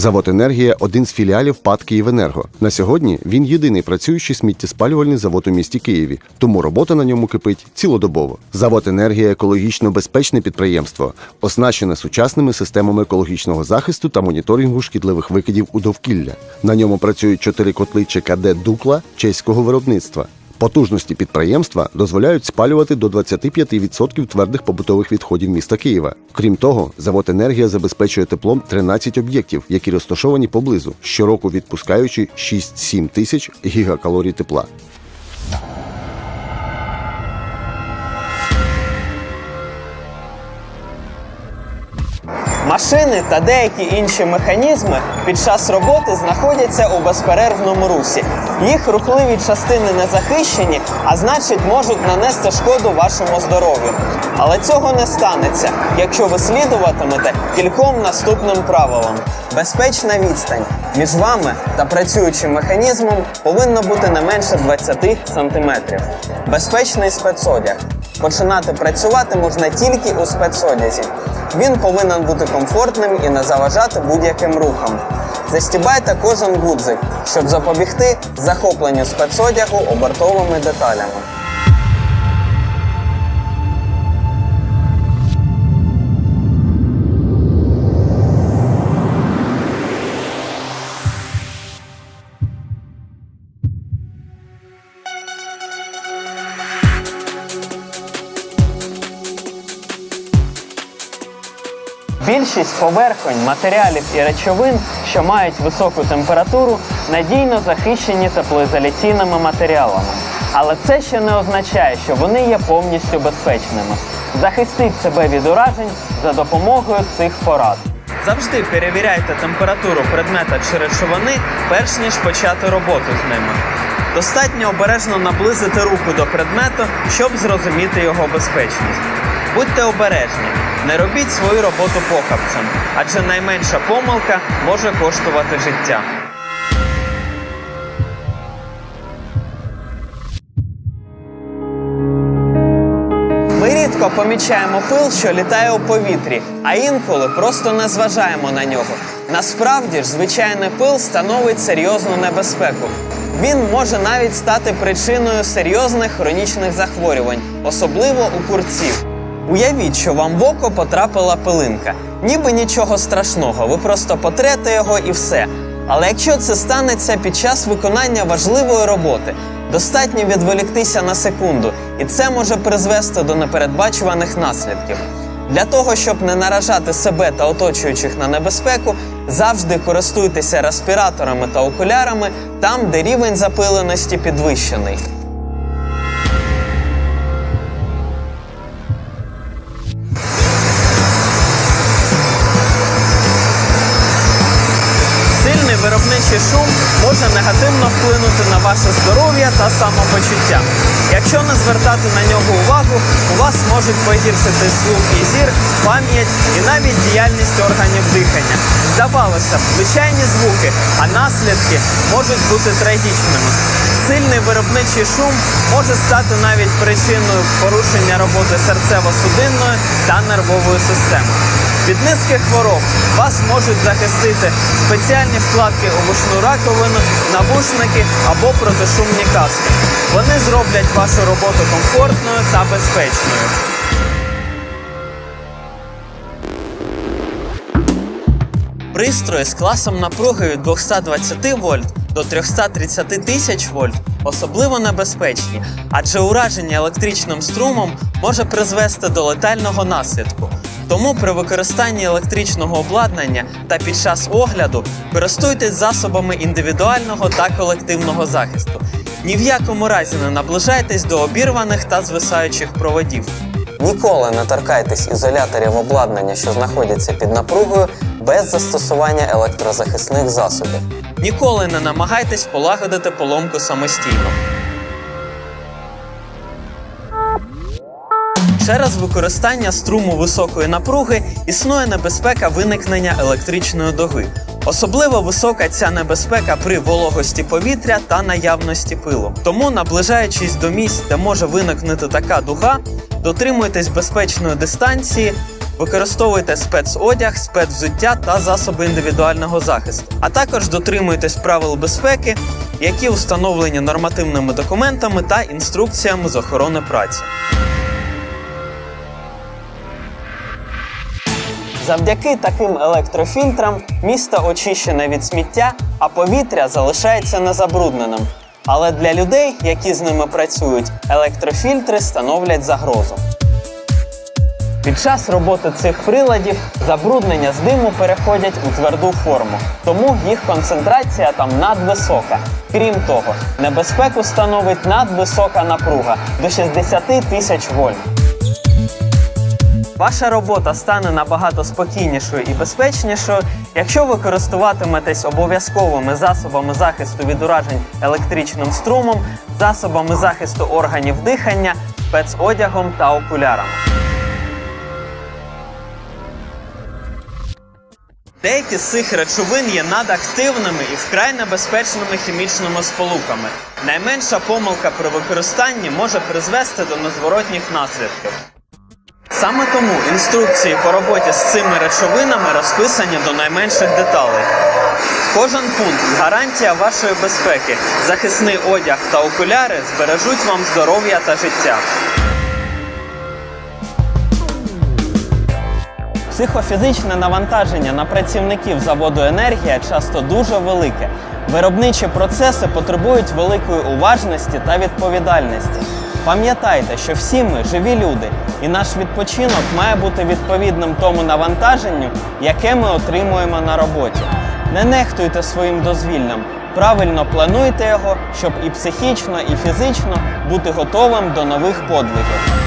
Завод енергія один з філіалів ПАД «Київенерго». На сьогодні він єдиний працюючий сміттєспалювальний завод у місті Києві, тому робота на ньому кипить цілодобово. Завод енергія екологічно безпечне підприємство, оснащене сучасними системами екологічного захисту та моніторингу шкідливих викидів у довкілля. На ньому працюють чотири котли ЧКД Дукла чеського виробництва. Потужності підприємства дозволяють спалювати до 25% твердих побутових відходів міста Києва. Крім того, завод енергія забезпечує теплом 13 об'єктів, які розташовані поблизу, щороку відпускаючи 6-7 тисяч гігакалорій тепла. Машини та деякі інші механізми під час роботи знаходяться у безперервному русі. Їх рухливі частини не захищені, а значить можуть нанести шкоду вашому здоров'ю. Але цього не станеться, якщо ви слідуватимете кільком наступним правилам. Безпечна відстань між вами та працюючим механізмом повинна бути не менше 20 см. Безпечний спецодяг. Починати працювати можна тільки у спецодязі. Він повинен бути комфортним і не заважати будь-яким рухам. Застібайте кожен гудзик, щоб запобігти захопленню спецодягу обертовими деталями. Більшість поверхонь, матеріалів і речовин, що мають високу температуру, надійно захищені теплоізоляційними матеріалами. Але це ще не означає, що вони є повністю безпечними. Захистіть себе від уражень за допомогою цих порад. Завжди перевіряйте температуру предмета чи речовини, перш ніж почати роботу з ними. Достатньо обережно наблизити руку до предмету, щоб зрозуміти його безпечність. Будьте обережні, не робіть свою роботу похабцем, адже найменша помилка може коштувати життя. Ми рідко помічаємо пил, що літає у повітрі, а інколи просто не зважаємо на нього. Насправді ж, звичайний пил становить серйозну небезпеку. Він може навіть стати причиною серйозних хронічних захворювань, особливо у курців. Уявіть, що вам в око потрапила пилинка. Ніби нічого страшного, ви просто потрете його і все. Але якщо це станеться під час виконання важливої роботи, достатньо відволіктися на секунду, і це може призвести до непередбачуваних наслідків. Для того, щоб не наражати себе та оточуючих на небезпеку, завжди користуйтеся респіраторами та окулярами там, де рівень запиленості підвищений. Виробничий шум може негативно вплинути на ваше здоров'я та самопочуття. Якщо не звертати на нього увагу, у вас можуть погіршити слух і зір, пам'ять і навіть діяльність органів дихання. Здавалося б, звичайні звуки, а наслідки можуть бути трагічними. Сильний виробничий шум може стати навіть причиною порушення роботи серцево-судинної та нервової системи. Від низки хвороб вас можуть захистити спеціальні вкладки у вушну раковину, навушники або протишумні каски. Вони зроблять вашу роботу комфортною та безпечною. Пристрої з класом напруги від 220 вольт до 330 тисяч вольт особливо небезпечні, адже ураження електричним струмом може призвести до летального наслідку. Тому при використанні електричного обладнання та під час огляду користуйтесь засобами індивідуального та колективного захисту. Ні в якому разі не наближайтесь до обірваних та звисаючих проводів. Ніколи не торкайтесь ізоляторів обладнання, що знаходяться під напругою, без застосування електрозахисних засобів. Ніколи не намагайтесь полагодити поломку самостійно. Через використання струму високої напруги існує небезпека виникнення електричної дуги. Особливо висока ця небезпека при вологості повітря та наявності пилу. Тому, наближаючись до місць, де може виникнути така дуга, дотримуйтесь безпечної дистанції, Використовуйте спецодяг, спецвзуття та засоби індивідуального захисту, а також дотримуйтесь правил безпеки, які установлені нормативними документами та інструкціями з охорони праці. Завдяки таким електрофільтрам місто очищене від сміття, а повітря залишається незабрудненим. Але для людей, які з ними працюють, електрофільтри становлять загрозу. Під час роботи цих приладів забруднення з диму переходять у тверду форму, тому їх концентрація там надвисока. Крім того, небезпеку становить надвисока напруга до 60 тисяч вольт. Ваша робота стане набагато спокійнішою і безпечнішою, якщо ви користуватиметесь обов'язковими засобами захисту від уражень електричним струмом, засобами захисту органів дихання, спецодягом та окулярами. Деякі з цих речовин є надактивними і вкрай небезпечними хімічними сполуками. Найменша помилка при використанні може призвести до незворотніх наслідків. Саме тому інструкції по роботі з цими речовинами розписані до найменших деталей. Кожен пункт гарантія вашої безпеки. Захисний одяг та окуляри збережуть вам здоров'я та життя. Психофізичне навантаження на працівників заводу енергія часто дуже велике. Виробничі процеси потребують великої уважності та відповідальності. Пам'ятайте, що всі ми живі люди, і наш відпочинок має бути відповідним тому навантаженню, яке ми отримуємо на роботі. Не нехтуйте своїм дозвіллям, правильно плануйте його, щоб і психічно, і фізично бути готовим до нових подвигів.